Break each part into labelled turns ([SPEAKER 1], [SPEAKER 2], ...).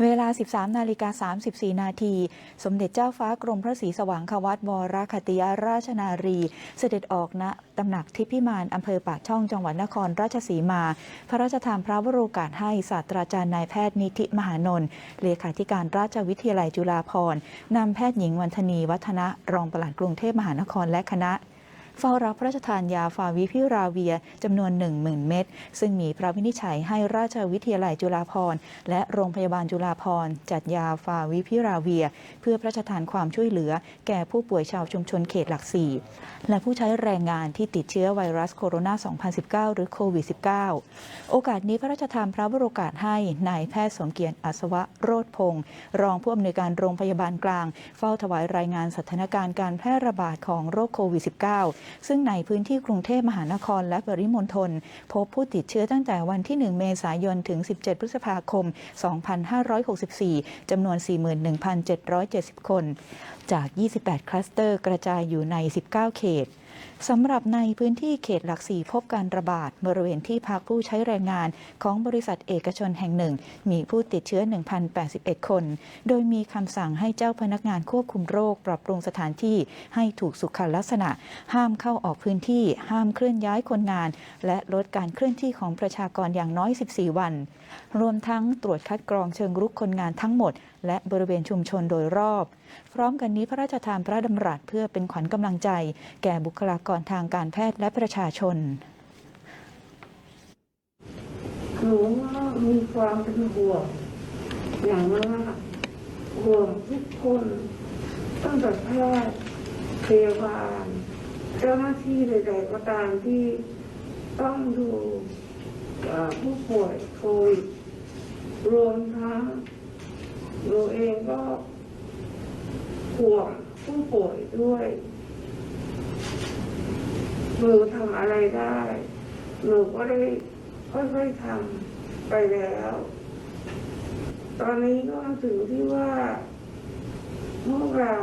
[SPEAKER 1] เวลา 13 นาฬิกา 34 นาที สมเด็จเจ้าฟ้ากรมพระศรีสว่างควัตวรคติยราชนารี เสด็จออกณตำหนักทิพิมานอำเภอปากช่องจังหวัดนครราชสีมา พระราชทานพระวโรกาสให้ศาสตราจารย์นายแพทย์นิธิมหานนท์เลขาธิการราชวิทยาลัยจุฬาภรณ์นำแพทย์หญิงวันธนีวัฒนะรองปลัดกรุงเทพมหานครและคณะ เฝ้ารับพระราชทานยาฟาวิพิราเวียจำนวน 10,000 เม็ดซึ่งมีพระวินิจฉัยให้ราชวิทยาลัยจุฬาภรณ์และโรงพยาบาลจุฬาภรณ์จัดยาฟาวิพิราเวีย เพื่อพระราชทานความช่วยเหลือ แก่ผู้ป่วยชาวชุมชนเขตหลักสี่และผู้ใช้แรงงานที่ติดเชื้อไวรัสโคโรนา 2019 หรือโควิด -19 โอกาสนี้พระราชทานพระบรโอกาสให้นายแพทย์สมเกียรติอัศวะโรธพงศ์รองผู้อำนวยการโรงพยาบาลกลาง เฝ้าถวายรายงานสถานการณ์การแพร่ระบาดของโรคโควิด -19 ซึ่งในพื้นที่กรุงเทพมหานครและปริมณฑลพบผู้ติดเชื้อตั้งแต่วันที่ 1 เมษายน ถึง 17 พฤษภาคม 2564 จำนวน 41,770 คน จาก 28 คลัสเตอร์กระจายอยู่ใน 19 เขต สำหรับในพื้นที่เขตหลักสี่พบการระบาดบริเวณที่พักผู้ใช้แรงงานของบริษัทเอกชนแห่งหนึ่ง มีผู้ติดเชื้อ 1,081 คน โดยมีคำสั่งให้เจ้าพนักงานควบคุมโรค ปรับปรุงสถานที่ให้ถูกสุขลักษณะ ห้ามเข้าออกพื้นที่ ห้ามเคลื่อนย้ายคนงาน และลดการเคลื่อนที่ของประชากรอย่างน้อย 14 วัน รวมทั้งตรวจคัดกรองเชิงรุกคนงานทั้งหมด และบริเวณชุมชนโดยรอบ พร้อมกันนี้พระราชทานพระดำรัสเพื่อเป็นขวัญกำลังใจ แก่บุคลากรทางการแพทย์และประชาชน
[SPEAKER 2] หนูมีความเป็นห่วงอย่างมากห่วงทุกคนตั้งแต่แพทย์พยาบาลเจ้าหน้าที่ใดๆก็ตามที่ต้องดูผู้ป่วยโควิดรวมทั้งหนูเองก็ห่วงผู้ป่วยด้วย หนูทำอะไรได้ หนูก็ได้ค่อยๆทำไปแล้ว ตอนนี้ก็ถึงที่ว่าพวกเรา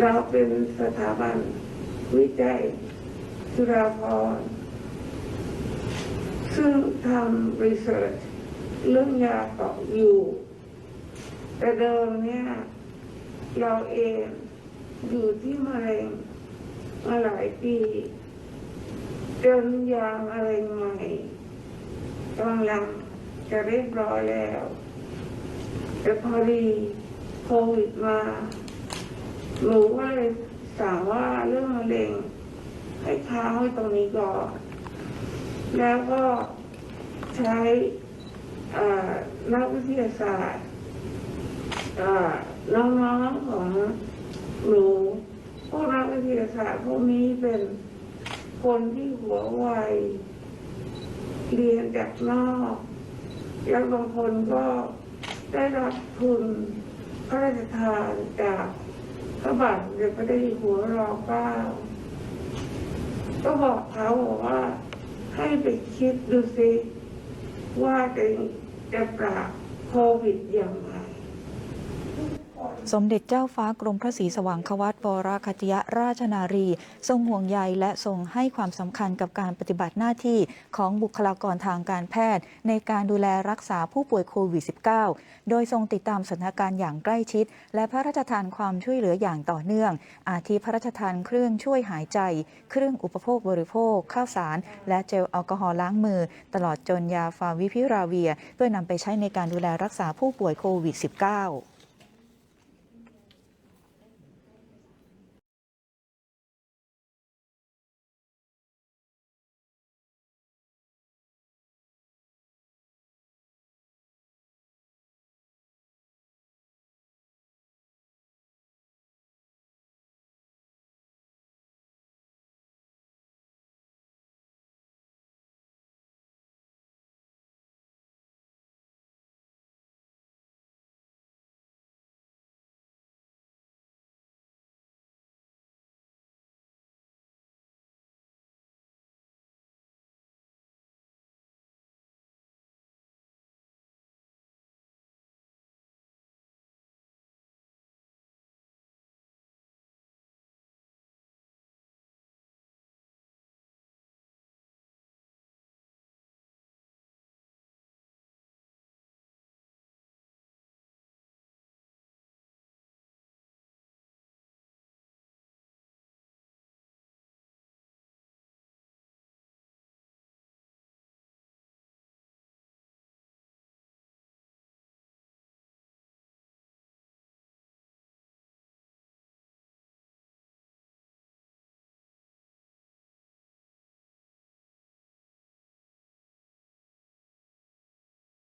[SPEAKER 2] เราเป็นสถาบันวิจัยจุฬาภรณ์ซึ่งทำรีเสิร์ชเรื่องยาต่ออยู่ แต่เดิมเนี่ย เราเอง อยู่ที่มะเร็งมาหลายปีจนยางอะไรใหม่กำลังจะเรียบร้อยแล้วแต่พอดีโควิดมาหนูก็เลยสั่งว่าเรื่องมะเร็งให้ค้างไว้ตรงนี้ก่อนแล้วก็ใช้นักวิทยาศาสตร์น้องๆของหนูพวกนักวิทยาศา สตร์พวกนี้เป็นคนที่หัวไวเรียนจากนอกแล้วบางคนก็ได้รับทุนพระราชทานจากพระบาทเด็จพระเจ้หัวรอเก้าก็บอกเขาบอกว่าให้ไปคิดดูสิว่าจะจะปราบโควิดอย่างไร
[SPEAKER 1] สมเด็จเจ้าฟ้ากรมพระศรีสว่างควัตวรคติยราชนารี ทรงห่วงใยและทรงให้ความสำคัญกับการปฏิบัติหน้าที่ของบุคลากรทางการแพทย์ ในการดูแลรักษาผู้ป่วยโควิด -19 โดยทรงติดตามสถานการณ์อย่างใกล้ชิด และพระราชทานความช่วยเหลืออย่างต่อเนื่อง อาทิพระราชทานเครื่องช่วยหายใจ เครื่องอุปโภคบริโภค ข้าวสาร และเจลแอลกอฮอล์ล้างมือ ตลอดจนยาฟาวิพิราเวีย เพื่อนำไปใช้ในการดูแลรักษาผู้ป่วยโควิด -19